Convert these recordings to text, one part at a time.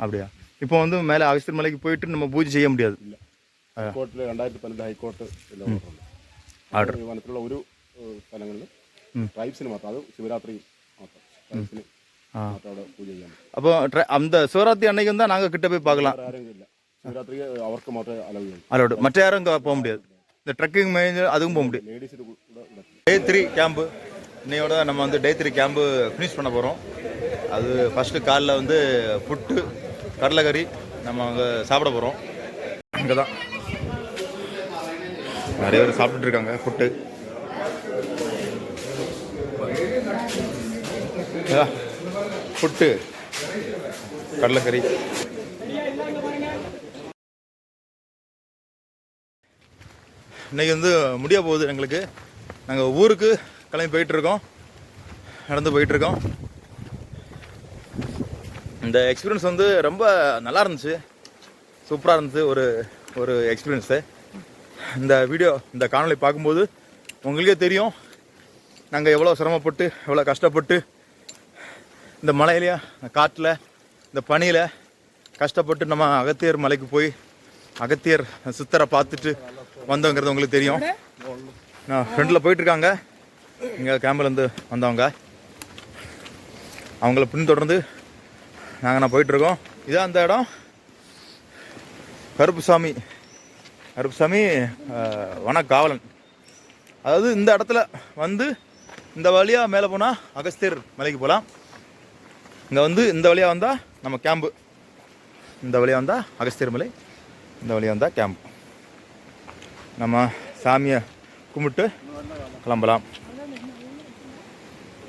அப்படியா இப்போ வந்து மேலே அகஸ்தியர் மலைக்கு போயிட்டு நம்ம பூஜை ചെയ്യ முடியாது ഇല്ല ഹൈക്കോർട്ടിൽ രണ്ടായിരത്തി പന്ത്രണ്ട് ഹൈക്കോർട്ട് എല്ലാം ഓർഡറുണ്ട് Order. ഈ വനത്തിലുള്ള ഒരു ഏഹ്, സ്ഥലങ്ങളിൽ ട്രൈബ്സിന് മാത്രം അത് ശിവരാത്രി മാത്രം ട്രൈബ്സിന് ആ. മാത്രം അവിടെ പൂജ ചെയ്യാൻ പറ്റും அப்போ ட்ர- அந்த சிவராத்திரி அன்னைக்கு வந்தால் நாங்கள் கிட்ட போய் பார்க்கலாம் വേറെ ആരെങ്കിലും ഇല്ല ശിവരാത്രിക്ക് അവർക്ക് മാത്രമേ അലവ് ചെയ്യൂ அலோடு மற்ற யாரும் இங்கே போக முடியாது இந்த ட்ரெக்கிங் மேய்ஞ்சு அதுவும் போக முடியாது ലേഡീസിന് കൂടെ ഇവിടെ டே த்ரீ கேம்பு இன்னையோட நம்ம வந்து டே த்ரீ கேம்பு ஃபினிஷ் பண்ண போகிறோம் அது ஃபஸ்ட்டு காலைல வந்து புட்டு கடலைக்கறி நம்ம அங்கே சாப்பிட போகிறோம் இங்கே தான் நிறைய பேர் சாப்பிட்டுருக்காங்க ஃபுட்டு ஃபுட்டு கடலைக்கறி. இன்னைக்கு வந்து முடிய போகுது எங்களுக்கு. நாங்கள் ஊருக்கு கிளம்பி போயிட்டுருக்கோம் நடந்து போயிட்டுருக்கோம் இந்த எக்ஸ்பீரியன்ஸ் வந்து ரொம்ப நல்லா இருந்துச்சு. சூப்பராக இருந்துச்சு ஒரு ஒரு எக்ஸ்பீரியன்ஸு இந்த வீடியோ இந்த காணொலி பார்க்கும்போது உங்களுக்கே தெரியும். நாங்கள் எவ்வளோ சிரமப்பட்டு எவ்வளோ கஷ்டப்பட்டு இந்த மலையிலையும் காட்டில் இந்த பனியில் கஷ்டப்பட்டு நம்ம அகத்தியர் மலைக்கு போய் அகத்தியர் சித்தரை பார்த்துட்டு வந்தோங்கிறது உங்களுக்கு தெரியும். நான் ஃப்ரெண்டில் போயிட்டுருக்காங்க. இங்கே கேம்பிலேருந்து வந்தவங்க. அவங்கள பின்தொடர்ந்து நாங்கள் நான் போயிட்டுருக்கோம். இதான் அந்த இடம். கருப்புசாமி. கருப்புசாமி அஹ், வனக்காவலன். அதாவது இந்த இடத்துல வந்து இந்த வழியாக மேலே போனால் அகஸ்தியர் மலைக்கு போகலாம் இங்கே வந்து இந்த வழியாக வந்தால் நம்ம கேம்பு இந்த வழியாக வந்தால் அகஸ்தியர் மலை. இந்த வழியாக வந்தால் கேம்ப் நம்ம சாமியை கும்பிட்டு கிளம்பலாம்.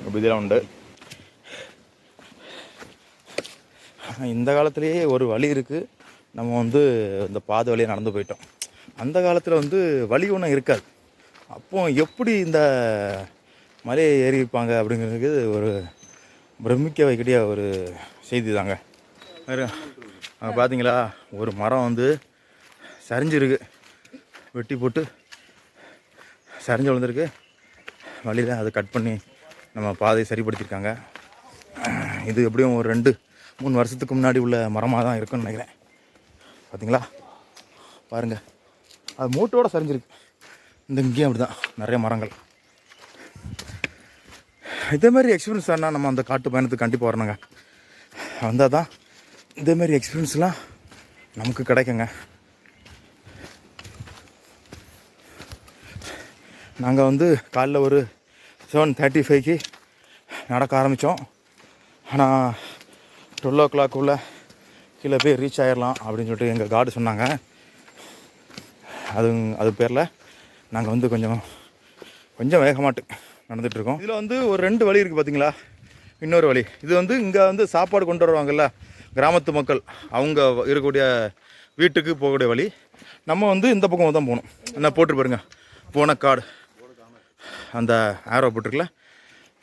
இப்படிலாம் உண்டு. இந்த காலத்துலேயே ஒரு வழி இருக்குது நம்ம வந்து இந்த பாதை வழியாக நடந்து போயிட்டோம். அந்த காலத்தில் வந்து வழி ஒன்றும் இருக்காது. அப்போ எப்படி இந்த மலையை ஏறி இருப்பாங்க அப்படிங்கிறதுக்கு ஒரு பிரமிக்க வைக்கக்கூடிய ஒரு செய்தி தாங்க வேறு அங்கே பார்த்தீங்களா ஒரு மரம் வந்து சரிஞ்சிருக்கு. வெட்டி போட்டு சரிஞ்சு விழுந்திருக்கு. வழியில் அதை கட் பண்ணி நம்ம பாதையை சரிப்படுத்தியிருக்காங்க. இது எப்படியும் ஒரு ரெண்டு மூணு வருஷத்துக்கு முன்னாடி உள்ள மரமாக தான் இருக்குன்னு நினைக்கிறேன். பார்த்தீங்களா பாருங்கள் அது மூட்டோட சரிஞ்சிருக்கு. இந்த இங்கேயும் அப்படி தான் நிறைய மரங்கள். இதே மாதிரி எக்ஸ்பீரியன்ஸ் வேணால் நம்ம அந்த காட்டு பயணத்துக்கு கண்டிப்பாக வரணுங்க. வந்தால் தான் இதேமாரி எக்ஸ்பீரியன்ஸ்லாம் நமக்கு கிடைக்குங்க. நாங்கள் வந்து காலைல ஒரு செவன் தேர்ட்டி ஃபைவ்க்கு நடக்க ஆரம்பித்தோம் ஆனால் டுவெல் ஓ கிளாக்குள்ளே கீழே போய் ரீச் ஆகிடலாம் அப்படின்னு சொல்லிட்டு எங்கள் கார்டு சொன்னாங்க. அது அது பேரில் நாங்கள் வந்து கொஞ்சம் கொஞ்சம் வேகமாட்டு நடந்துகிட்ருக்கோம் இதில் வந்து ஒரு ரெண்டு வழி இருக்குது பார்த்தீங்களா இன்னொரு வழி. இது வந்து இங்கே வந்து சாப்பாடு கொண்டு வருவாங்கல்ல கிராமத்து மக்கள் அவங்க இருக்கக்கூடிய வீட்டுக்கு போகக்கூடிய வழி. நம்ம வந்து இந்த பக்கம் தான் போகணும். என்ன போட்டு பாருங்க. போன காடு அந்த ஆரோ போட்டிருக்கல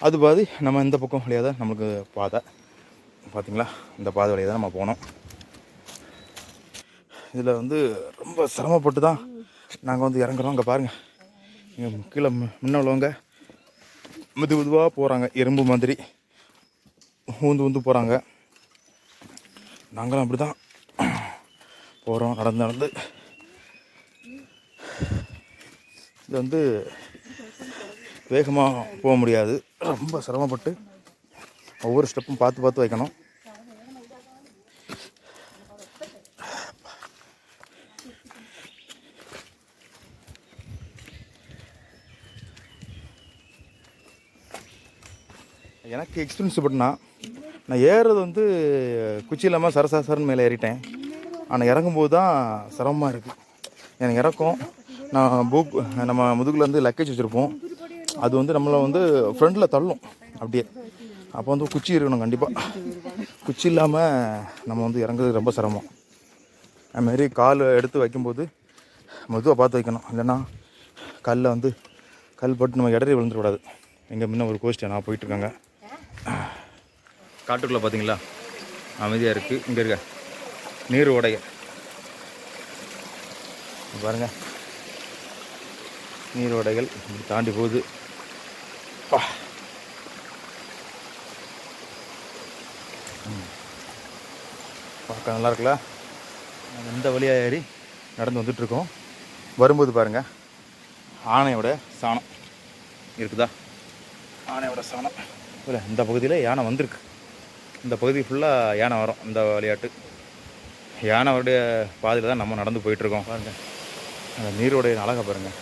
அது பாதி நம்ம இந்த பக்கம் வழியாக தான் நமக்கு பாதை. பார்த்திங்களா? இந்த பாதை வழியை தான் நம்ம போனோம். இதில் வந்து ரொம்ப சிரமப்பட்டு தான் நாங்கள் வந்து இறங்குறோம். அங்கே பாருங்கள் இங்கே கீழே முன்ன உள்ளவங்க மெது மெதுவாக போகிறாங்க எறும்பு மாதிரி ஊந்து ஊந்து போகிறாங்க நாங்களும் அப்படி தான் போகிறோம் நடந்து நடந்து. இது வந்து வேகமாக போக முடியாது. ரொம்ப சிரமப்பட்டு ஒவ்வொரு ஸ்டெப்பும் பார்த்து பார்த்து வைக்கணும். எனக்கு எக்ஸ்பீரியன்ஸ் எப்படின்னா நான் ஏறுறது வந்து குச்சி இல்லாமல் சரசாசரன் மேலே ஏறிட்டேன். ஆனால் இறங்கும்போது தான் சிரமமாக இருக்குது எனக்கு இறக்கும். நான் புக் நம்ம முதுகுலேருந்து லக்கேஜ் வச்சுருப்போம். அது வந்து நம்மளை வந்து ஃப்ரண்டில் தள்ளும். அப்படியே. அப்போ வந்து குச்சி இருக்கணும் கண்டிப்பாக குச்சி இல்லாமல் நம்ம வந்து இறங்குறது ரொம்ப சிரமம். அதுமாரி கால் எடுத்து வைக்கும்போது மெதுவாக பார்த்து வைக்கணும். இல்லைன்னா கல்லில் வந்து கல் பட்டு நம்ம இடறி விழுந்துடக்கூடாது எங்கே முன்ன ஒரு கோஷ்டி நான் போயிட்டுருக்காங்க காட்டுக்குள்ளே பார்த்தீங்களா அமைதியாக இருக்குது இங்கே இருக்க. நீர் உடைய. பாருங்கள் நீர் ஓடைகள் தாண்டி போகுது. பா. பார்க்க நல்லா இருக்குல்ல நாங்கள் இந்த வழியாக ஏறி நடந்து வந்துட்டுருக்கோம் வரும்போது பாருங்கள் ஆனையோட சாணம். இருக்குதா? ஆனையோட சாணம். இல்லை இந்த பகுதியில் யானை வந்திருக்கு. இந்த பகுதி ஃபுல்லாக யானை வரும் இந்த விளையாட்டு யானை அவருடைய பாதையில் தான் நம்ம நடந்து போயிட்டுருக்கோம் பாருங்கள் அந்த நீரோடைய அழகை பாருங்கள்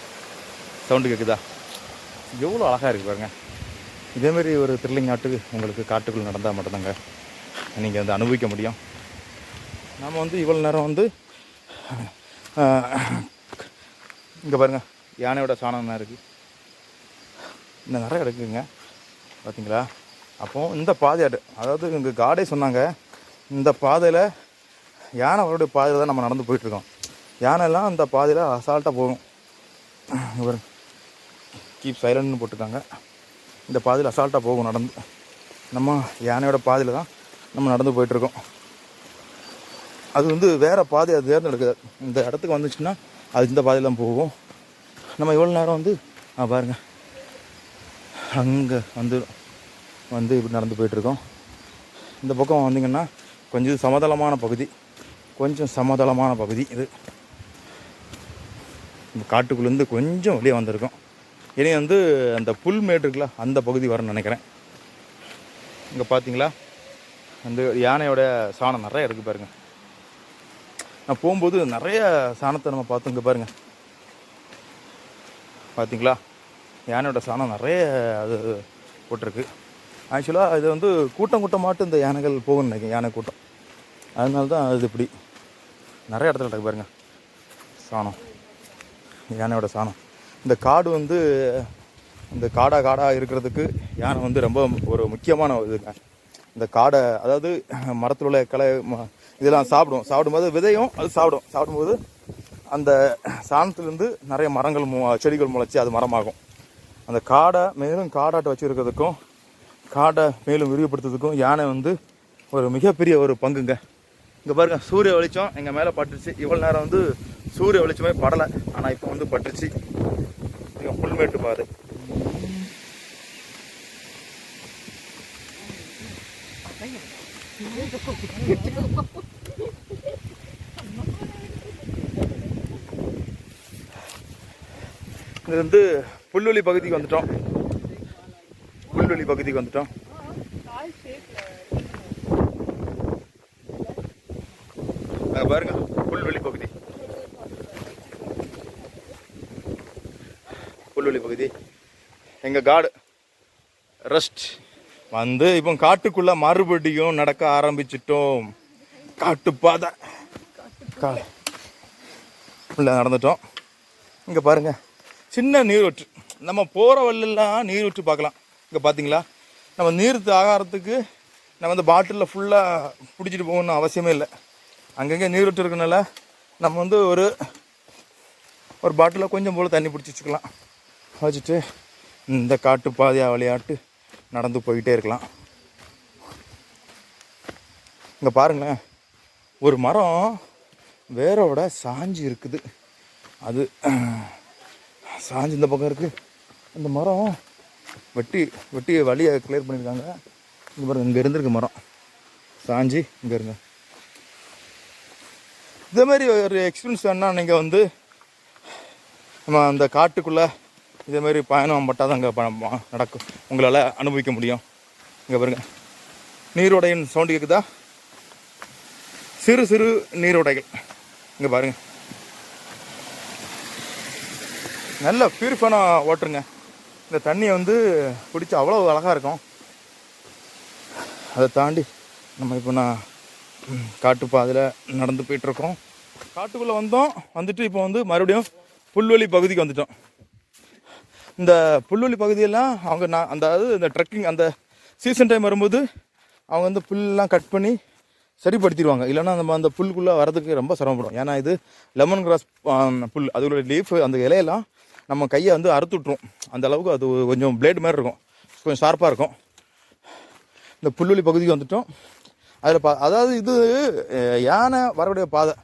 சவுண்டு கேட்குதா எவ்வளோ அழகாக இருக்குது பாருங்கள் இதேமாரி ஒரு த்ரில்லிங் ஆட்டு உங்களுக்கு காட்டுக்குள்ளே நடந்தால் மட்டும்தாங்க. நீங்கள் வந்து அனுபவிக்க முடியும். நம்ம வந்து இவ்வளோ நேரம் வந்து இங்கே பாருங்கள் யானையோட சாணம் தான் இருக்குது இன்னும் நிறைய இருக்குதுங்க பார்த்தீங்களா அப்போது இந்த பாதையாட்டு அதாவது இங்கே காடே சொன்னாங்க இந்த பாதையில் யானை அவருடைய பாதையில் தான் நம்ம நடந்து போயிட்டுருக்கோம் யானைலாம் அந்த பாதையில் அசால்ட்டாக போகும். இங்க கீப் சைலண்ட்னு போட்டிருக்காங்க. இந்த பாதையில் அசால்ட்டாக போகும் நடந்து. நம்ம யானையோட பாதையில் தான் நம்ம நடந்து போயிட்டுருக்கோம் அது வந்து வேறு பாதை அது தேர்ந்தெடுக்குது இந்த இடத்துக்கு வந்துச்சுன்னா அது இந்த பாதையில் தான் போகும். நம்ம எவ்வளோ நேரம் வந்து ஆ பாருங்கள் அங்கே வந்து வந்து இப்படி நடந்து போயிட்டுருக்கோம். இந்த பக்கம் வந்தீங்கன்னா கொஞ்சம் சமதளமான பகுதி. கொஞ்சம் சமதளமான பகுதி இது. இந்த காட்டுக்குள்ளேருந்து கொஞ்சம் வெளியே வந்திருக்கோம். இனி வந்து அந்த புல் மேடு இருக்குல்ல அந்த பகுதி வரணும்னு நினைக்கிறேன். இங்கே பார்த்தீங்களா அந்த யானையோட சாணம் நிறையா இருக்குது பாருங்கள் நான் போகும்போது நிறைய சாணத்தை நம்ம பார்த்தோம். இங்கே பாருங்கள் பார்த்தீங்களா? யானையோட சாணம் நிறைய அது போட்டிருக்கு. ஆக்சுவலாக இது வந்து கூட்டம் கூட்டமாட்டு இந்த யானைகள் போகும்னு நினைக்கிறேன். யானை கூட்டம். அதனால தான் அது இப்படி நிறைய இடத்துல கிடக்கு பாருங்கள் சாணம். யானையோட சாணம். இந்த காடு வந்து இந்த காடாக காடாக இருக்கிறதுக்கு யானை வந்து ரொம்ப ஒரு முக்கியமான இதுங்க. இந்த காடை அதாவது மரத்தில் உள்ள கலை ம- இதெல்லாம் சாப்பிடும். சாப்பிடும்போது விதையும் அது சாப்பிடும். சாப்பிடும்போது அந்த சாணத்துலேருந்து நிறைய மரங்கள் செடிகள் முளைச்சி அது மரமாகும். அந்த காடை மேலும் காடாட்டை வச்சுருக்கிறதுக்கும் காடை மேலும் விரிவுபடுத்துறதுக்கும் யானை வந்து ஒரு மிகப்பெரிய ஒரு பங்குங்க. இங்கே பாருங்க சூரிய வெளிச்சம் எங்கள் மேலே பட்டுருச்சு. இவ்வளோ நேரம் வந்து சூரிய வெளிச்சமே படலை. ஆனால் இப்போ வந்து பட்டுருச்சு. புல்மேட்டு பாரு. இது வந்து புல்வெளி பகுதிக்கு வந்துட்டோம். புல்வெளி பகுதிக்கு வந்துட்டோம். பாருங்க புல்வெளி பகுதி. புல்வெளி பகுதி. எங்க காடு ரெஸ்ட் வந்து இப்போ காட்டுக்குள்ள மறுபடியும் நடக்க ஆரம்பிச்சிட்டோம். காட்டுப்பாதை. கா உள்ள நடந்துட்டோம். இங்கே பாருங்க. சின்ன நீரூற்று. நம்ம போகிற வழியெல்லாம் நீரூற்று பார்க்கலாம். இங்கே பார்த்தீங்களா நம்ம நீர் ஆகாரத்துக்கு நம்ம வந்து பாட்டிலில் ஃபுல்லாக பிடிச்சிட்டு போகணும்னு அவசியமே இல்லை. அங்கங்கே நீரூற்று இருக்கனால நம்ம வந்து ஒரு ஒரு பாட்டிலில் கொஞ்சம் போல் தண்ணி பிடிச்சி வச்சுக்கலாம். வச்சுட்டு இந்த காட்டு பாதையாக விளையாட்டு நடந்து போயிட்டே இருக்கலாம். இங்கே பாருங்களேன் ஒரு மரம் வேரோட சாஞ்சு இருக்குது. அது சாஞ்சு இந்த பக்கம் இருக்குது அந்த மரம் வெட்டி வெட்டி வழியை கிளியர் பண்ணியிருக்காங்க. இங்கே பாருங்க இங்கே இருந்திருக்கு மரம். சாஞ்சி இங்கே இருங்க. இதே மாதிரி ஒரு எக்ஸ்பீரியன்ஸ் வேணால் நீங்கள் வந்து நம்ம அந்த காட்டுக்குள்ளே இதே மாதிரி பயணம் பட்டால் தான் இங்கே நடக்கும். உங்களால் அனுபவிக்க முடியும். இங்கே பாருங்க. நீரோடையின் சவுண்டு கேட்குதா சிறு சிறு நீரோடைகள். இங்கே பாருங்கள் நல்ல பியூரிஃபான வாட்டருங்க. இந்த தண்ணியை வந்து குடிச்சு அவ்வளோ அழகாக இருக்கும். அதை தாண்டி நம்ம இப்போ நான் காட்டு பாதையில் நடந்து போயிட்டுருக்கோம் காட்டுக்குள்ளே வந்தோம். வந்துட்டு இப்போ வந்து மறுபடியும் புல்வெளி பகுதிக்கு வந்துட்டோம். இந்த புல்வெளி பகுதியெல்லாம் அவங்க நான் அந்த அதாவது இந்த ட்ரெக்கிங் அந்த சீசன் டைம் வரும்போது அவங்க வந்து புல்லாம் கட் பண்ணி சரிப்படுத்திடுவாங்க. இல்லைன்னா நம்ம அந்த புல்குள்ளே வரதுக்கு ரொம்ப சிரமப்படும். ஏன்னா இது லெமன் கிராஸ் புல் அதோட லீஃப் அந்த இலையெல்லாம் நம்ம கையை வந்து அறுத்து விட்ரும் அந்த அளவுக்கு அது கொஞ்சம் பிளேடு மாதிரி இருக்கும். கொஞ்சம் ஷார்ப்பாக இருக்கும். இந்த புல்வெளி பகுதிக்கு வந்துட்டோம். அதில் பா அதாவது இது யானை வரக்கூடிய பாதை.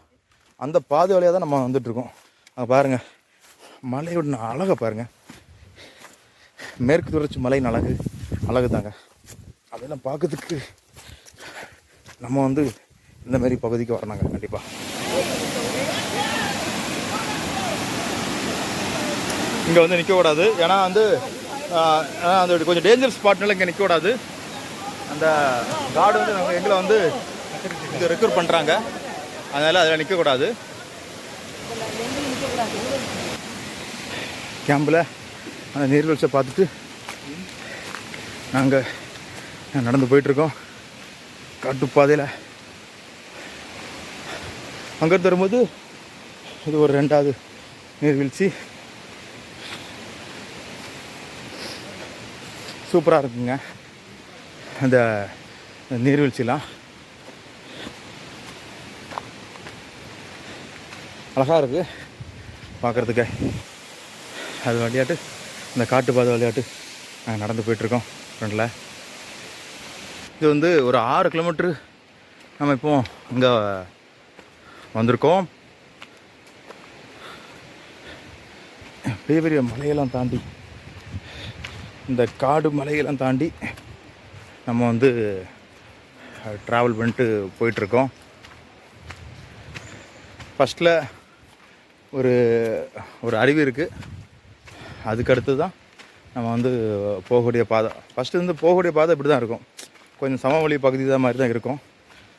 அந்த பாதை வழியாக தான் நம்ம வந்துட்டுருக்கோம். அங்கே பாருங்கள் மலையோட அழகை பாருங்கள் மேற்கு தொடர்ச்சி மலையின் அழகு அழகு தாங்க அதெல்லாம் பார்க்கறதுக்கு நம்ம வந்து இந்த மாதிரி பகுதிக்கு வரணுங்க கண்டிப்பாக இங்கே வந்து நிற்கக்கூடாது ஏன்னா வந்து அந்த கொஞ்சம் டேஞ்சர் ஸ்பாட்னால இங்கே நிற்கக்கூடாது அந்த கார்டு வந்து நாங்கள் எங்களை வந்து இங்கே ரெக்ரூட் பண்ணுறாங்க அதனால் அதில் நிற்கக்கூடாது கேம்பில் அந்த நீர்வீழ்ச்சியை பார்த்துட்டு நாங்கள் நடந்து போயிட்டுருக்கோம். காட்டுப்பாதையில். அங்கிருந்து வரும்போது இது ஒரு ரெண்டாவது நீர்வீழ்ச்சி. சூப்பராக இருக்குங்க. அந்த நீர்வீழ்ச்சிலாம். அழகாக இருக்குது பார்க்குறதுக்கு. அது வண்டியாட்டு இந்த காட்டுப்பாதை விளையாட்டு நாங்கள் நடந்து போயிட்டுருக்கோம் ஃப்ரெண்டில். இது வந்து ஒரு ஆறு கிலோமீட்ரு நம்ம இப்போ இங்கே வந்திருக்கோம். பெரிய பெரிய மலையெல்லாம் தாண்டி இந்த காடு மலையெல்லாம் தாண்டி நம்ம வந்து ட்ராவல் பண்ணிட்டு போயிட்டுருக்கோம். ஃபஸ்ட்டில் ஒரு ஒரு அருவி இருக்குது அதுக்கடுத்து தான் நம்ம வந்து போகக்கூடிய பாதை. ஃபஸ்ட்டு வந்து போகக்கூடிய பாதை இப்படி தான் இருக்கும். கொஞ்சம் சமவெளி பகுதி தான் மாதிரி தான் இருக்கும்.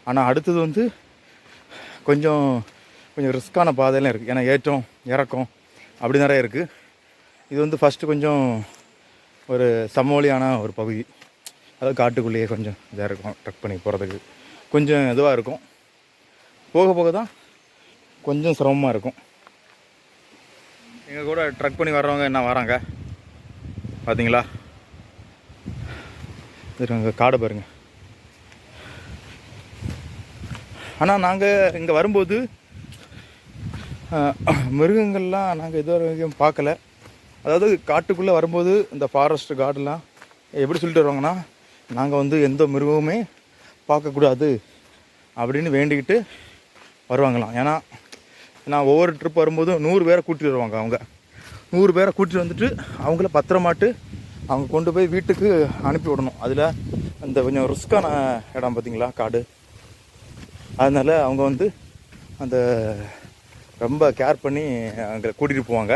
ஆனால் அடுத்தது வந்து கொஞ்சம் கொஞ்சம் ரிஸ்க்கான பாதையெல்லாம் இருக்குது ஏன்னா ஏற்றம் இறக்கம் அப்படி நிறைய இருக்குது இது வந்து ஃபஸ்ட்டு கொஞ்சம் ஒரு சமவெளியான ஒரு பகுதி. அதாவது காட்டுக்குள்ளேயே கொஞ்சம் இதாக இருக்கும். ட்ரக் பண்ணி போகிறதுக்கு கொஞ்சம் இதுவாக இருக்கும். போக போக தான் கொஞ்சம் சிரமமாக இருக்கும். எங்கள் கூட ட்ரக் பண்ணி வர்றவங்க என்ன வராங்க? பார்த்தீங்களா இருங்க காடை பாருங்கள் ஆனால் நாங்கள் இங்கே வரும்போது மிருகங்கள்லாம் நாங்கள் இது வரைக்கும் பார்க்கல. அதாவது காட்டுக்குள்ளே வரும்போது இந்த ஃபாரஸ்ட் கார்டெலாம் எப்படி சொல்லிட்டு வருவாங்கன்னா நாங்கள் வந்து எந்த மிருகமுமே பார்க்கக்கூடாது அப்படின்னு வேண்டிக்கிட்டு வருவாங்களாம். ஏன்னா நான் ஒவ்வொரு ட்ரிப் வரும்போதும் நூறு பேரை கூட்டிட்டு வருவாங்க அவங்க. நூறு பேரை கூட்டிட்டு வந்துட்டு அவங்கள பத்திரமாட்டு அவங்க கொண்டு போய் வீட்டுக்கு அனுப்பி விடணும். அதில் அந்த கொஞ்சம் ரிஸ்க்கான இடம் பார்த்தீங்களா காடு. அதனால் அவங்க வந்து அந்த ரொம்ப கேர் பண்ணி அங்கே கூட்டிகிட்டு போவாங்க.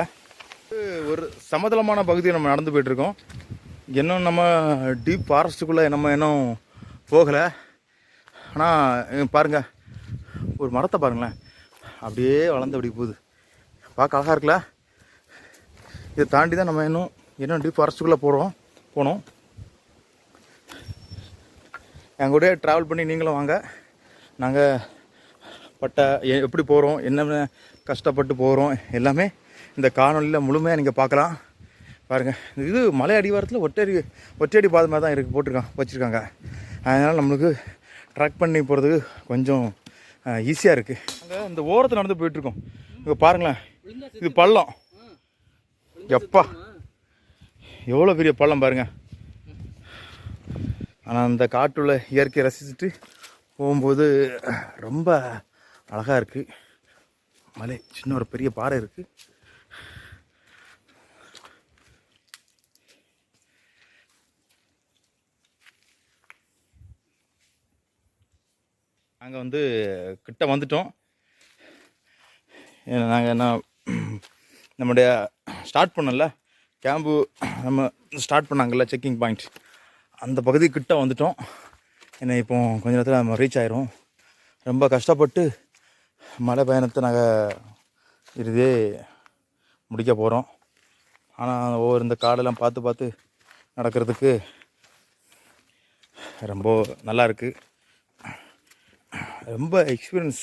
ஒரு சமதளமான பகுதியை நம்ம நடந்து போயிட்டுருக்கோம் இன்னும் நம்ம டீப் ஃபாரஸ்ட்டுக்குள்ளே நம்ம இன்னும் போகலை. ஆனால் பாருங்கள் ஒரு மரத்தை பாருங்களேன். அப்படியே வளர்ந்து அப்படி போகுது. பார்க்க அழகாக இருக்குல்ல? இதை தாண்டி தான் நம்ம இன்னும் இன்னும் டீப் ஃபாரஸ்ட்டுக்குள்ளே போகிறோம் போனோம். என் கூட ட்ராவல் பண்ணி நீங்களும் வாங்க. நாங்கள் பட்ட எப்படி போகிறோம் என்னென்ன கஷ்டப்பட்டு போகிறோம் எல்லாமே இந்த காணொலியில் முழுமையாக நீங்கள் பார்க்கலாம். பாருங்கள் இது மலை அடிவாரத்தில் ஒற்றடி ஒற்றடி பாதை மாதிரி தான் இருக்குது போட்டிருக்கான் வச்சுருக்காங்க. அதனால் நம்மளுக்கு ட்ராக் பண்ணி போகிறதுக்கு கொஞ்சம் ஈஸியாக இருக்குது அங்கே இந்த ஓரத்தில் நடந்து போயிட்டுருக்கோம். இங்கே பாருங்களேன். இது பள்ளம். எப்பா. எவ்வளோ பெரிய பள்ளம் பாருங்க. ஆனால் அந்த காட்டுள்ள இயற்கையை ரசிச்சுட்டு போகும்போது ரொம்ப அழகாக இருக்குது மலை சின்ன ஒரு பெரிய பாறை இருக்குது நாங்கள் வந்து கிட்ட வந்துட்டோம். நாங்கள் என்ன நம்முடைய ஸ்டார்ட் பண்ணல. கேம்பு நம்ம ஸ்டார்ட் பண்ணாங்கல்ல செக்கிங் பாயிண்ட் அந்த பகுதி கிட்ட வந்துட்டோம். என்ன இப்போ கொஞ்ச நேரத்தில் நம்ம ரீச் ஆயிரும். ரொம்ப கஷ்டப்பட்டு மலை பயணத்தை நாங்கள் இறுதியே முடிக்க போகிறோம் ஆனால் ஒவ்வொரு இந்த காடெல்லாம் பார்த்து பார்த்து நடக்கிறதுக்கு ரொம்ப நல்லா இருக்குது ரொம்ப எக்ஸ்பீரியன்ஸ்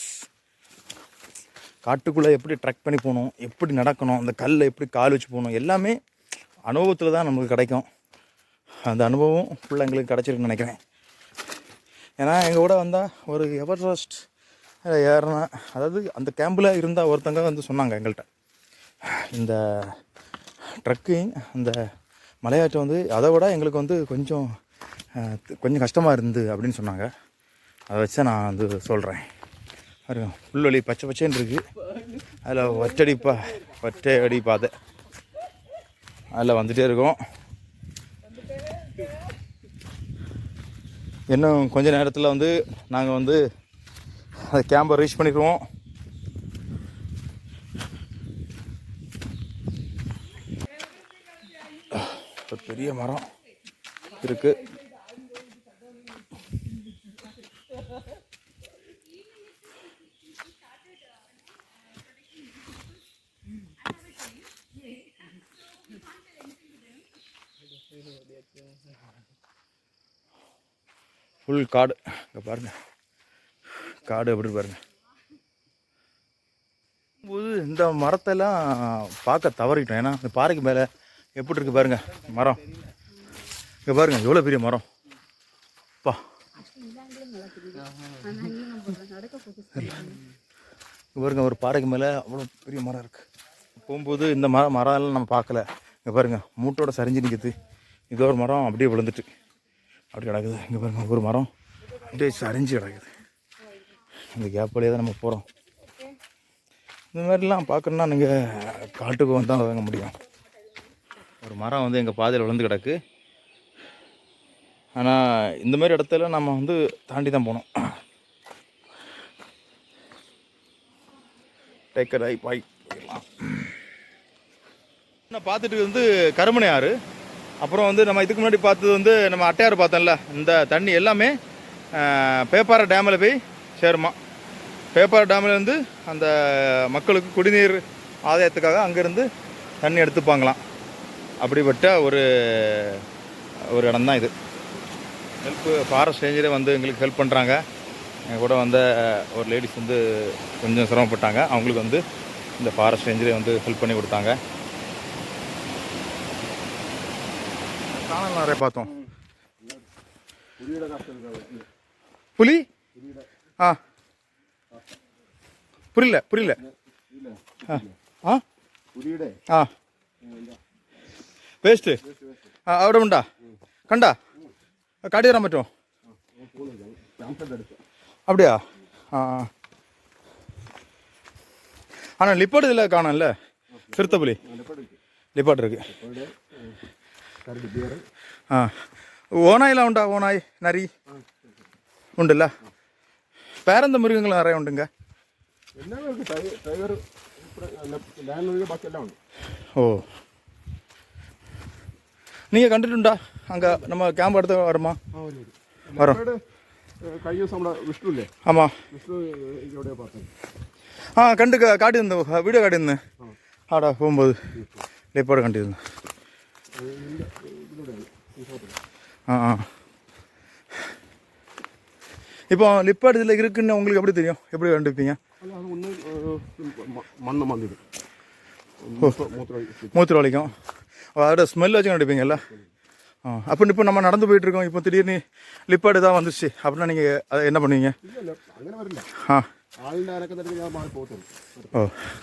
காட்டுக்குள்ளே எப்படி ட்ரக் பண்ணி போகணும் எப்படி நடக்கணும் அந்த கல்லில் எப்படி கால் வச்சு போகணும் எல்லாமே அனுபவத்தில் தான் நமக்கு கிடைக்கும். அந்த அனுபவம் ஃபுல்லாக எங்களுக்கு கிடச்சிருக்குன்னு நினைக்கிறேன். ஏன்னா எங்கள் கூட வந்தால் ஒரு எவரெஸ்ட் ஏறினா அதாவது அந்த கேம்பில் இருந்தால் ஒருத்தங்க வந்து சொன்னாங்க எங்கள்கிட்ட இந்த ட்ரக்கிங் அந்த மலையாற்றம் வந்து அதை விட எங்களுக்கு வந்து கொஞ்சம் கொஞ்சம் கஷ்டமாக இருந்து அப்படின்னு சொன்னாங்க. அதை வச்சு நான் வந்து சொல்கிறேன். பாருங்க புல்வெளி பச்சை பச்சைன்னு இருக்குது அதில் ஒற்றடி பா ஒற்றை அடி பாதை. அதில் வந்துகிட்டே இருக்கும். இன்னும் கொஞ்ச நேரத்தில் வந்து நாங்கள் வந்து அந்த கேம்பை ரீச் பண்ணிடுவோம் ஒரு பெரிய மரம் இருக்குது ஃபுல் காடு இங்கே பாருங்கள் காடு எப்படி பாருங்கள் போது இந்த மரத்தெல்லாம் பார்க்க தவறிட்டோம். ஏன்னா இந்த பாறைக்கு மேலே எப்படி இருக்குது பாருங்கள் மரம். இங்கே பாருங்க எவ்வளோ பெரிய மரம். பா. பாருங்க ஒரு பாறைக்கு மேலே அவ்வளோ பெரிய மரம் இருக்குது போகும்போது இந்த மரம் மரம் எல்லாம் நம்ம பார்க்கல. இங்கே பாருங்கள் மூட்டோட சரிஞ்சு நிற்கிது இது ஒரு மரம் அப்படியே விழுந்துட்டு. அப்படி கிடக்குது. இங்கே பாருங்க ஒரு மரம். அப்படியே சரிஞ்சு கிடக்குது. இந்த கேப் தான் நம்ம போகிறோம் இந்த மாதிரிலாம் பார்க்கணுன்னா நீங்கள் காட்டுக்கு வந்து தான் வாங்க முடியும். ஒரு மரம் வந்து எங்கள் பாதையில் விழுந்து கிடக்கு. ஆனால் இந்த மாதிரி இடத்துல நம்ம வந்து தாண்டி தான் போகணும். டேக்கர் ஐ பாய் போயிடலாம் நான் பார்த்துட்டு வந்து கருமனை ஆறு. அப்புறம் வந்து நம்ம இதுக்கு முன்னாடி பார்த்தது வந்து நம்ம அட்டையார் பார்த்தோம்ல இந்த தண்ணி எல்லாமே பேப்பாறை டேமில் போய் சேருமா. பேப்பாறை டேமில் வந்து அந்த மக்களுக்கு குடிநீர் ஆதாயத்துக்காக அங்கேருந்து தண்ணி எடுத்துப்பாங்களாம். அப்படிப்பட்ட ஒரு ஒரு இடம் தான் இது. ஹெல்ப்பு ஃபாரஸ்ட் ரேஞ்சரே வந்து எங்களுக்கு ஹெல்ப் பண்ணுறாங்க எங்கள் கூட வந்த ஒரு லேடிஸ் வந்து கொஞ்சம் சிரமப்பட்டாங்க. அவங்களுக்கு வந்து இந்த ஃபாரஸ்ட் ரேஞ்சரே வந்து ஹெல்ப் பண்ணி கொடுத்தாங்க. காணல் நிறைய பார்த்தோம் புரியுட காசு இருக்காது புலி ஆ புரியல புரியல இல்ல ஆ ஆ പുലിയുടെ ആ വേസ്റ്റ് ആ അവിടെ ഉണ്ടാ കണ്ടാ കാട്ടി തരാൻ പറ്റുമോ ക്യാമ്പ് എടുത്ത് அப்படியா ஆ ஆனால் லிப்பாடு இதில் காணோம்ல சிறுத்தைப்புலி லிப்பாடு இருக்கு അവിടെ കരട് ബിയർ ആ ഓനായെല്ലാം ഉണ്ടാ ഓനായി നരി ഉണ്ടല്ല വേറെന്താ മൃഗങ്ങൾ നിറയെ ഉണ്ടുങ്ക എല്ലാം ഉണ്ട് ടൈ- ടൈഗർ ലാൻഡ് ഒഴികെ ബാക്കി എല്ലാം ഉണ്ട് ஓ நீங்கள் കണ്ടിട്ടുണ്ടോ அங்கே நம்ம கேம்ப் எடுத்து வருமா ആ ഒരു ഒരു. വരാം. ലെപ്പേർഡ്, ഏഹ്, കഴിഞ്ഞ ദിവസം നമ്മുടെ വിഷ്ണു ഇല്ലേ ஆமாம் വിഷ്ണു ഏഹ്, എവിടെയാ பார்த்தேன் ആ കണ്ട് ക- കാട്ടിയിരുന്നു വീഡിയോ കാട്ടിയിരുന്നു ആടാ പോകുമ്പോൾ ലേപ്പാട് കണ്ടിരുന്നു ஆ ஆ. இப்போ லிப்பாட் இதில் இருக்குன்னு உங்களுக்கு எப்படி தெரியும்? எப்படி கண்டுப்பீங்க மண்ணை மந்திது மூத்திரவாளிக்கும் அதோட ஸ்மெல் வச்சு கண்டுப்பீங்கல்ல ஆ அப்போ இப்போ நம்ம நடந்து போயிட்டு இருக்கோம். இப்போ திடீர்னு லிப்பாடு தான் வந்துச்சு அப்படின்னா நீங்கள் அதை என்ன பண்ணுவீங்க? ஆ.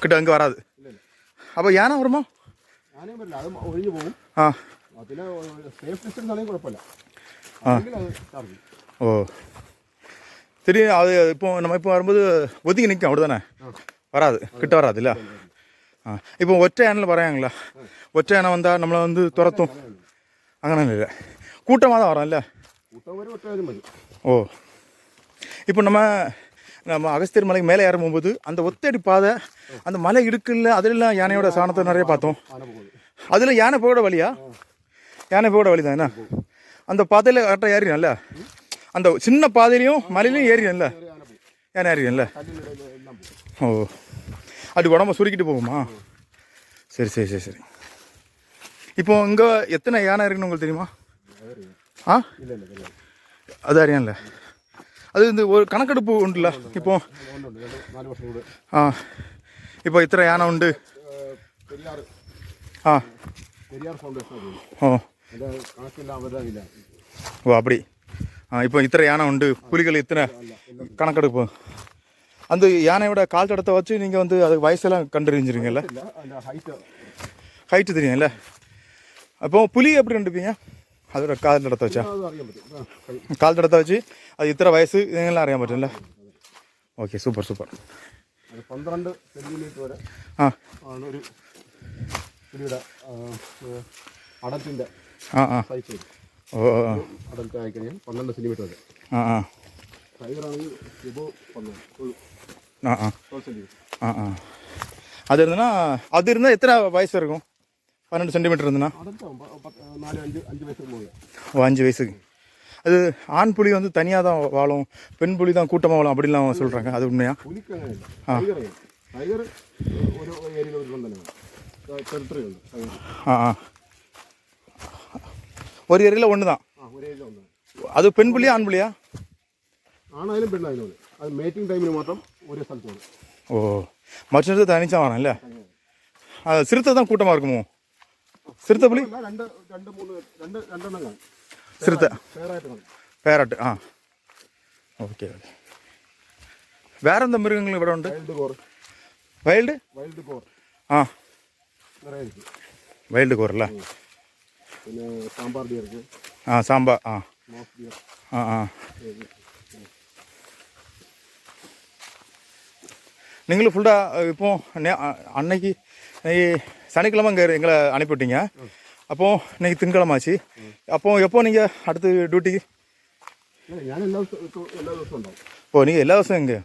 கிட்ட அங்கே வராது. அப்போ யானை வருமா? ആ. പിന്നെ സേഫ് ഡിസ്റ്റൻസ് ആണെങ്കിൽ കുഴപ്പമില്ല. ஓ சரி அது இப்போ நம்ம இப்போ வரும்போது ஒதுங்கி நிற்கும் அப்படி தானே வராது கிட்ட வராது இல்லை ஆ இப்போ ஒற்றை யானையில் வரையாங்களா ஒற்றை யானை வந்தால் நம்மளை வந்து துரத்தும் அங்கே இல்லை கூட்டமாக தான் வரோம் இல்லை ஓ இப்போ நம்ம நம்ம அகஸ்தியர் மலைக்கு மேலே ஏறும்போது அந்த ஒத்தடி பாதை அந்த மலை இருக்குல்ல அதிலெல்லாம் யானையோட சாணத்தை நிறைய பார்த்தோம். அதில் யானை போட வழியா? யானை போட வழி தான் என்ன? அந்த பாதையில் கரெக்டாக ஏறினல்ல அந்த சின்ன பாதையிலையும் மலையிலையும் ஏறினல்ல யானை ஏறினல்ல ஓ. அப்படி உடம்ப சுருக்கிட்டு போகுமா? சரி சரி சரி சரி. இப்போ இங்கே எத்தனை யானை இருக்குன்னு உங்களுக்கு தெரியுமா? ஆ? அது அறியாம்ல அது இந்த ஒரு கணக்கெடுப்பு உண்டுல்ல இப்போ അതുകൊണ്ടുണ്ട് രണ്ട് നാല് വർഷം കൂടെ ஆ இப்போ இத்தனை யானை உண்டு ഏഹ്, പെരിയാർ ஆ പെരിയാർ ഫൗണ്ടേഷൻ അത് ஓ അതിൻ്റെ കണക്കെല്ലാം അവരുടെ ഇല്ല ஓ அப்படி ஆ இப்போ இத்தனை யானை உண்டு புலிகள் இத்தனை கணக்கெடுப்பு அந்த யானையோட கால் தடத்தை வச்சு நீங்கள் வந்து அது வயசெல்லாம் கண்டறிஞ்சிருங்கல்ல ഇല്ല അതിൻ്റെ ഹൈറ്റ് ஹைட்டு தெரியும்ல அப்போ புலி எப்படி கண்டுப்பீங்க അതൊരു കാലിന്റെ അടുത്ത് വെച്ചാ. കാലിന്റെ അടുത്ത് വെച്ച് അത് ഇത്ര വയസ്സ് നിങ്ങളെ അറിയാൻ പറ്റും ഓക്കെ സൂപ്പർ സൂപ്പർ. പന്ത്രണ്ട് സെന്റിമീറ്റർ വരെ ആ. ആണ് ഒരു കുടിയുടെ അടത്തിന്റെ ആ ആ. സൈസ് പന്ത്രണ്ട് സെന്റിമീറ്റർ വരെ. ആ ആ. ടൈഗറാണെങ്കിൽ അതിരുന്നാ അതിരുന്ന എത്ര വയസ്സ് ഇറക്കും பன்னெண்டு சென்டிமீட்டர் இருந்துன்னா അടുത്ത നാല് അഞ്ച് അഞ്ച് വയസ്സ് മുകളിൽ ஓ அஞ்சு வயசுக்கு அது ஆண் புலி வந்து தனியாக தான் வாழும் பெண் புலி தான் கூட்டமாக வாழும் அப்படிலாம் சொல்கிறாங்க அது உண்மையா പുലിക്ക് അങ്ങനെയല്ല ടൈഗർ ടൈഗർ ഒരു ഏരിയയിൽ ഒരു തന്നെയാണ് ടെറിട്ടറി ഉണ്ട് ടൈഗർ ஆ ஆ ஒரு ஏரியில் ஒன்று தான் ആ ഒരു ഏരിയ ഒന്നാണ് அது பெண் புலியா ஆண் புலியா ആണായാലും പെണ്ണായാലും അതെ അത് മേറ്റിംഗ് ടൈമിന് മാത്രം ഒരേ സ്ഥലത്ത് വരും ஓ மற்றது தனிச்சா வரோம் இல்லை സിറുത്തപ്പുളി രണ്ട് രണ്ട് മൂന്ന് രണ്ട് രണ്ടെണ്ണം കാണും സിറുത്ത പേരാട്ട് ആ. Okay okay. വേറെ എന്താ മൃഗങ്ങൾ ഇവിടെ ഉണ്ട്? വൈൽഡ് വൈൽഡ് കോർ ആ. വൈൽഡ് കോർ അല്ലേ? പിന്നെ സാമ്പാർ ഡിയർ ആ സാമ്പാർ ആ. ആ ആ. നിങ്ങൾ ഫുൾ ഇപ്പോൾ അണ്ണയ്ക്ക് சனிக்கிழமை இங்கே எங்களை அனுப்பிவிட்டீங்க அப்போது இன்னைக்கு திங்கக்கிழமை ஆச்சு. அப்போது எப்போ நீங்கள் அடுத்து டியூட்டி ஓ நீங்கள் எல்லா வருஷம் இங்கே?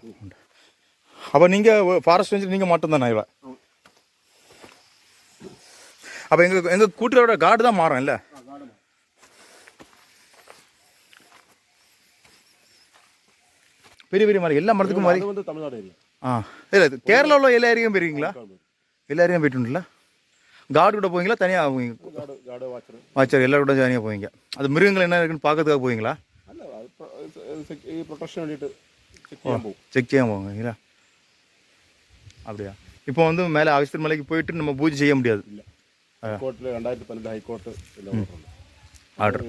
அப்போ நீங்கள் ஃபாரஸ்ட் ரேஞ்சர் நீங்கள் மட்டும்தானே இவள் அப்போ எங்கள் எங்கள் கூட்டரோட காடு தான் மாறும் இல்லை? பெரிய பெரிய மரம் எல்லா மரத்துக்கும் மாதிரி ஆ இல்லை கேரளாவில் எல்லா ஏரியாவும் பெரியங்களா எல்லாரையும் போயிட்டுங்களா கார்டு கூட போவீங்களா? தனியாக போவீங்க? வாச்சர் எல்லாரும் கூட தனியாக போவீங்க. அது மிருகங்கள் என்ன இருக்குன்னு பார்க்கறதுக்காக போவீங்களா? செக் செய்ய போவீங்களா அப்படியா? இப்போ வந்து மேலே அகஸ்தர் மலைக்கு போயிட்டு நம்ம பூஜை செய்ய முடியாது. ഹൈക്കോർട്ടിൽ രണ്ടായിരത്തി പന്ത്രണ്ട് ഹൈക്കോർട്ട്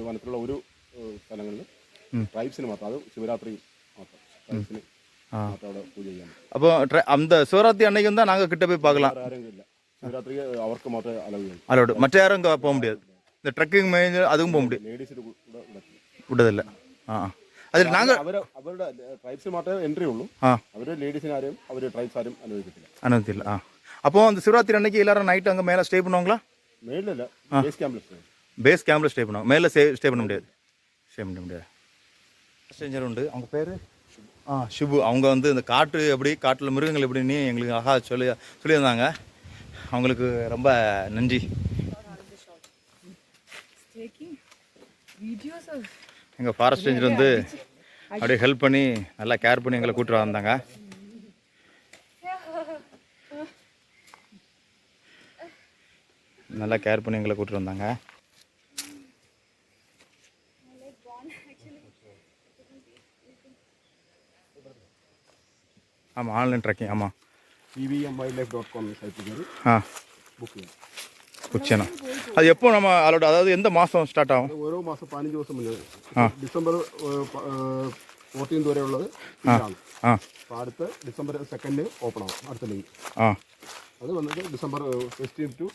വനത്തിലുള്ള ഒരു സ്ഥലങ്ങളിൽ ട്രൈബ്സിന് മാത്രം അത് ശിവരാത്രി മാത്രം. ആ. മാത്രം അവിടെ പൂജ ചെയ്യാൻ പറ്റും அப்போ ட்ர- அந்த சிவராத்திரி அன்னைக்கு வந்தால் நாங்கள் கிட்ட போய் பார்க்கலாம் വേറെ ആരെങ്കിലും ഇല്ല ശിവരാത്രി അവർക്ക് മാത്രമേ അലവ് ചെയ്യുള്ളൂ அதோட மற்ற யாரும் அங்கே போக முடியாது இந்த ட்ரெக்கிங் மேய்ஞ்சு அதுவும் போக முடியாது ലേഡീസിന് കൂടെ വിടത്തില്ല விட்டதில்லை ஆ ஆ. அதில் நாங்கள் അവർ അവരുടെ ട്രൈബ്സിന് മാത്രമേ എൻട്രി ഉള്ളൂ ஆ അവർ ലേഡീസിന് ആരെയും അവർ ട്രൈബ്സ് ആരും അനുവദിക്കത്തില്ല அனுமதி இல்லை ஆ அப்போ அந்த சிவராத்திரி அன்னைக்கு எல்லாரும் நைட்டு அங்கே மேலே ஸ்டே பண்ணுவாங்களா മേളിലല്ല ബേസ് ക്യാമ്പിൽ பேஸ் கேம்பில் ஸ்டே பண்ணுவாங்க மேலே ஸ்டே ஸ்டே பண்ண முடியாது ஸ்டே பண்ண முடியாது ஸ்ட்ரேஞ்சர் உண்டு அவங்க பேர் ஆ ஷிபு அவங்க வந்து இந்த காட்டு எப்படி காட்டில் மிருகங்கள் எப்படின்னு எங்களுக்கு அழகா சொல்லி சொல்லியிருந்தாங்க. அவங்களுக்கு ரொம்ப நன்றி. எங்கள் ஃபாரஸ்ட் ரேஞ்சர் வந்து அப்படியே ஹெல்ப் பண்ணி நல்லா கேர் பண்ணி எங்களை கூப்பிட்டு வந்தாங்க. நல்லா கேர் பண்ணி எங்களை கூப்பிட்டு வந்தாங்க. ஆமாம் ஆன்லைன் ட்ரெக்கிங் ஆமாம் P V M wildlife dot com സൈറ്റിൽ കയറി ஆ ബുക്ക് ചെയ്യാം உச்சனா அது எப்போ நம்ம அதோட அதாவது எந்த மாதம் ஸ்டார்ட் ஆகும் അത് ഓരോ മാസം പതിനഞ്ച് ദിവസം മുന്നേ ഡിസംബർ ഫോർട്ടീൻത് വരെ ഉള്ളത് ഇതാണ് ஆ അപ്പോൾ അടുത്ത ഡിസംബർ സെക്കൻഡ് ഓപ്പൺ ആവും അടുത്ത ലിങ്ക് ஆ അത് വന്നിട്ട് December fifteen to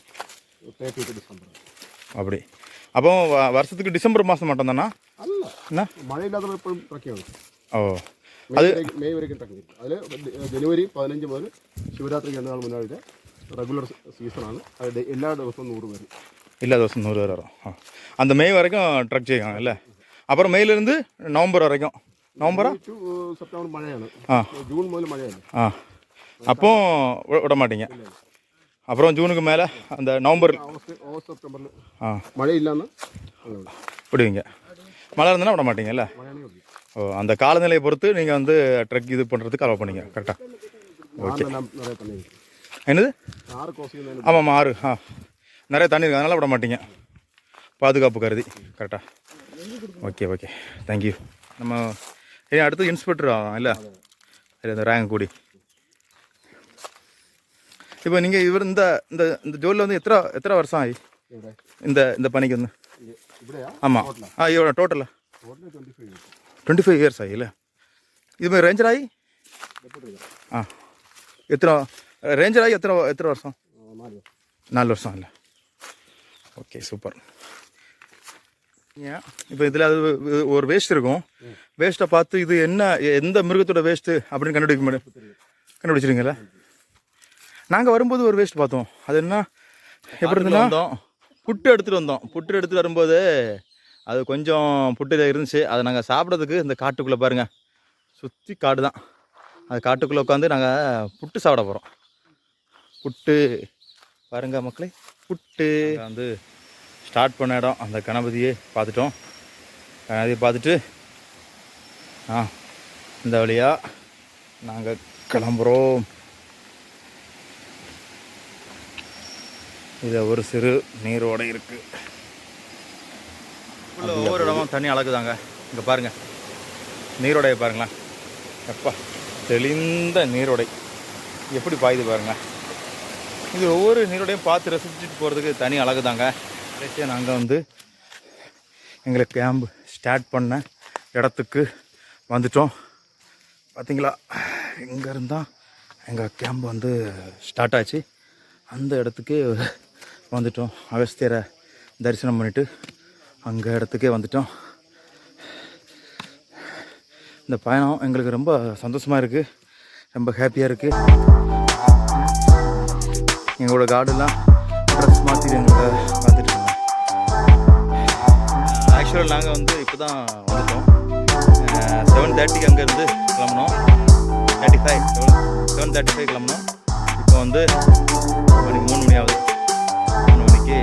thirty December அப்படி அப்போ வ- வருஷத்துக்கு டிசம்பர் மாதம் மட்டும் தானா അല്ല என்ன മഴയില്ലാത്തപ്പോൾ എപ്പോഴും ട്രക്കിംഗ് ആണ് ஓ മെയ് വരെ മെയ് വരേക്കും ട്രക്കിംഗ് അതിൽ ജനുവരി പതിനഞ്ച് മുതൽ ശിവരാത്രി രണ്ട് നാൾ മുന്നായിട്ട് റെഗുലർ സീസണാണ് അത് ഡെ- എല്ലാ ദിവസവും നൂറ് പേര് எல்லா ദിവസം நூறு பேர் வரும் ஆ. அந்த மே வரைக்கும் ட்ரக் செய்வாங்க இல்லை அப்புறம் மேலேருந்து நவம்பர் வரைக்கும் நவம்பரா ടു സെപ്റ്റംബർ മഴയാണ് ആ. ജൂൺ മുതൽ മഴയല്ല ஆ அப்போ வி- விட மாட்டீங்க அப்புறம் ஜூனுக்கு மேலே அந்த நவம்பர் ഓഗസ്റ്റ് ഓഗസ്റ്റ് സെപ്റ്റംബറിൽ ஆ മഴയില്ലാന്ന് അങ്ങനെ വിടും. விடுவீங்க மழை இருந்ததுன்னா விட மாட்டீங்கல்ல മഴയാണെങ്കിൽ വിടും. ஓ அந்த காலநிலையை பொறுத்து நீங்கள் வந்து ட்ரக் இது பண்ணுறதுக்கு அலோவ் பண்ணிங்க. கரெக்டாக ஓகே என்னது? ஆமாம் ஆறு. ஆ. நிறைய தண்ணி இருக்குது அதனால் விட மாட்டீங்க. பாதுகாப்பு கருதி. கரெக்டாக ஓகே ஓகே தேங்க்யூ நம்ம ஏன் அடுத்து இன்ஸ்பெக்டர் ஆகும் இல்லை? சரி அந்த ரேங்க் கூடி. இப்போ நீங்கள் இவர் இந்த இந்த இந்த ஜோலியில் வந்து எத்தனை எத்தனை வருஷம் ஆகி? இந்த இந்த பணிக்கு வந்து? ஆமாம் ஆ? இவ்வளோ டோட்டலாக டுவெண்ட்டி ஃபைவ் இயர்ஸ் ஆகில இது மாதிரி ரேஞ்சர் ஆகி ஆ. எத்தனை ரேஞ்சர் ஆகி எத்தனை எத்தனை வருஷம்? நாலு வருஷம் இல்லை. ஓகே சூப்பர் ஏன் இப்போ இதில் அது ஒரு வேஸ்ட் இருக்கும். வேஸ்ட்டை பார்த்து இது என்ன எந்த மிருகத்தோட வேஸ்ட்டு அப்படின்னு கண்டுபிடிக்க முடியும். கண்டுபிடிச்சிருங்களா நாங்கள் வரும்போது ஒரு வேஸ்ட் பார்த்தோம். அது என்ன? எப்படி இருந்தோம் புட்டு எடுத்துகிட்டு வந்தோம். புட்டு எடுத்துகிட்டு வரும்போது அது கொஞ்சம் புட்டு இருந்துச்சு. அதை நாங்கள் சாப்பிட்றதுக்கு இந்த காட்டுக்குள்ளே பாருங்கள் சுற்றி காடு தான். அது காட்டுக்குள்ளே உட்காந்து நாங்கள் புட்டு சாப்பிட போகிறோம் புட்டு. பாருங்க மக்களே புட்டு. வந்து ஸ்டார்ட் பண்ண இடம். அந்த கணபதியை பார்த்துட்டோம். கணபதியை பார்த்துட்டு ஆ இந்த வழியாக நாங்கள் கிளம்புறோம். இதில் ஒரு சிறு நீரோடை இருக்குது உள்ள ஒவ்வொரு இடமும் தண்ணி அழகுதாங்க இங்கே பாருங்க. நீரோடையை பாருங்களேன். எப்பா தெளிந்த நீரோடை. எப்படி பாயுது பாருங்களேன் இது ஒவ்வொரு நீரோடையும் பார்த்து ரசிச்சுட்டு போகிறதுக்கு தனி அழகுதாங்க. கடைசியாக நாங்கள் வந்து எங்களை கேம்ப் ஸ்டார்ட் பண்ண இடத்துக்கு வந்துட்டோம். பார்த்தீங்களா இங்கே இருந்தால் எங்கள் கேம்ப் வந்து ஸ்டார்ட் ஆச்சு. அந்த இடத்துக்கே வந்துட்டோம். அகஸ்தியரை தரிசனம் பண்ணிவிட்டு அங்கே இடத்துக்கே வந்துட்டோம். இந்த பயணம் எங்களுக்கு ரொம்ப சந்தோஷமாக இருக்குது ரொம்ப ஹாப்பியாக இருக்குது எங்களோட கார்டெல்லாம் ட்ரெஸ் மாற்றி எங்களை பார்த்துட்டு இருந்தோம் ஆக்சுவலாக நாங்கள் வந்து இப்போ தான் வந்துட்டோம் செவன் தேர்ட்டிக்கு அங்கேருந்து கிளம்புனோம். Thirty five seven seven thirty five கிளம்புனோம். இப்போ வந்து மணி மூணு மணி ஆகுது. மூணு மணிக்கு